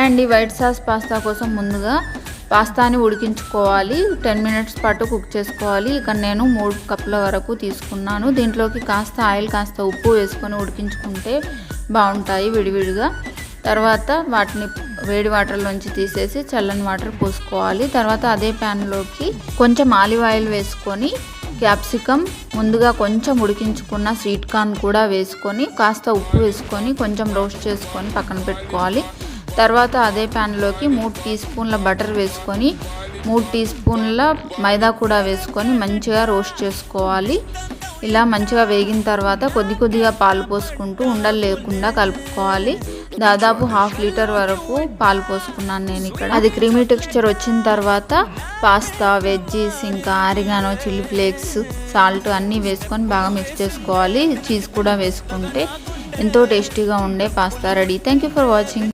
And ఈ white sauce pasta కోసం ముందుగా పాస్తాని ఉడికించుకోవాలి. టెన్ మినిట్స్ పాటు కుక్ చేసుకోవాలి. ఇక్కడ నేను మూడు కప్పుల వరకు తీసుకున్నాను. దీంట్లోకి కాస్త ఆయిల్ కాస్త ఉప్పు వేసుకొని ఉడికించుకుంటే బాగుంటాయి విడివిడిగా. తర్వాత వాటిని వేడి వాటర్లోంచి తీసేసి చల్లని వాటర్ పోసుకోవాలి. తర్వాత అదే ప్యాన్లోకి కొంచెం ఆలివ్ ఆయిల్ వేసుకొని క్యాప్సికమ్ ముందుగా కొంచెం ఉడికించుకున్న స్వీట్ కార్న్ కూడా వేసుకొని కాస్త ఉప్పు వేసుకొని కొంచెం రోస్ట్ చేసుకొని పక్కన పెట్టుకోవాలి. తర్వాత అదే ప్యాన్లోకి మూడు టీ స్పూన్ల బటర్ వేసుకొని మూడు టీ స్పూన్ల మైదా కూడా వేసుకొని మంచిగా రోస్ట్ చేసుకోవాలి. ఇలా మంచిగా వేగిన తర్వాత కొద్ది కొద్దిగా పాలు పోసుకుంటూ ఉండలు లేకుండా కలుపుకోవాలి. దాదాపు హాఫ్ లీటర్ వరకు పాలు పోసుకున్నాను నేను ఇక్కడ. అది క్రీమీ టెక్స్చర్ వచ్చిన తర్వాత పాస్తా వెజ్జీస్ ఇంకా ఆరిగానో చిల్లీ ఫ్లేక్స్ సాల్ట్ అన్నీ వేసుకొని బాగా మిక్స్ చేసుకోవాలి. చీజ్ కూడా వేసుకుంటే ఎంతో టేస్టీగా ఉండే pasta ready. Thank you for watching